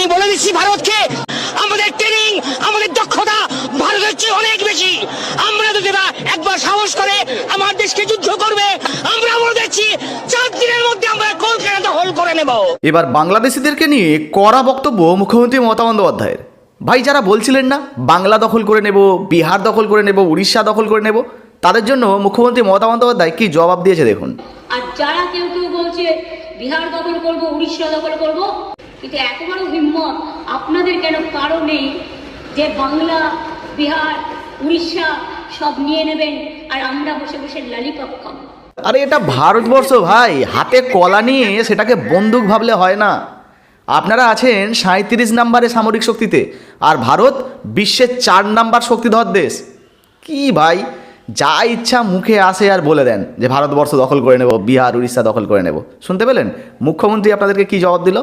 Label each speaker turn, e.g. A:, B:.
A: আমি বলে দিচ্ছি ভারতকে আমাদের ট্রেনিং আমাদের দক্ষতা ভারতের চেয়ে অনেক বেশি। আমরা যদি একবার সাহস করে আমার দেশকে যুদ্ধ করবে আমরা বলে দিচ্ছি চার দিনের মধ্যে আমরা কলকাতা দখল করে নেব।
B: এবার বাংলাদেশিদেরকে নিয়ে কড়া বক্তব্য মুখ্যমন্ত্রী মমতা বন্দ্যোপাধ্যায়ের। ভাই যারা বলছিলেন না বাংলা দখল করে নেব বিহার দখল করে নেব উড়িষ্যা দখল করে নেব তাদের জন্য মুখ্যমন্ত্রী মমতা বন্দ্যোপাধ্যায় কি জবাব দিয়েছে দেখুন।
C: আর যারা কেউ কেউ বলছে বিহার দখল করব উড়িষ্যা দখল করব কিন্তু এতবারও হিম্মত। আপনাদের কেন কারও নেই যে বাংলা, বিহার, উড়িষ্যা সব নিয়ে নেবেন আর আমরা বসে বসে লালিপপ খাব?
B: আরে এটা ভারতবর্ষ ভাই, হাতে কলা নিয়ে সেটাকে বন্দুক ভাবলে হয় না। আপনারা আছেন সাঁত্রিশ নাম্বারে সামরিক শক্তিতে আর ভারত বিশ্বের চার নাম্বার শক্তিধর দেশ। কি ভাই, যা ইচ্ছা মুখে আসে আর বলে দেন যে ভারতবর্ষ দখল করে নেব, বিহার, উড়িষ্যা দখল করে নেব। শুনতে পেলেন? মুখ্যমন্ত্রী আপনাদেরকে কি জবাব দিল?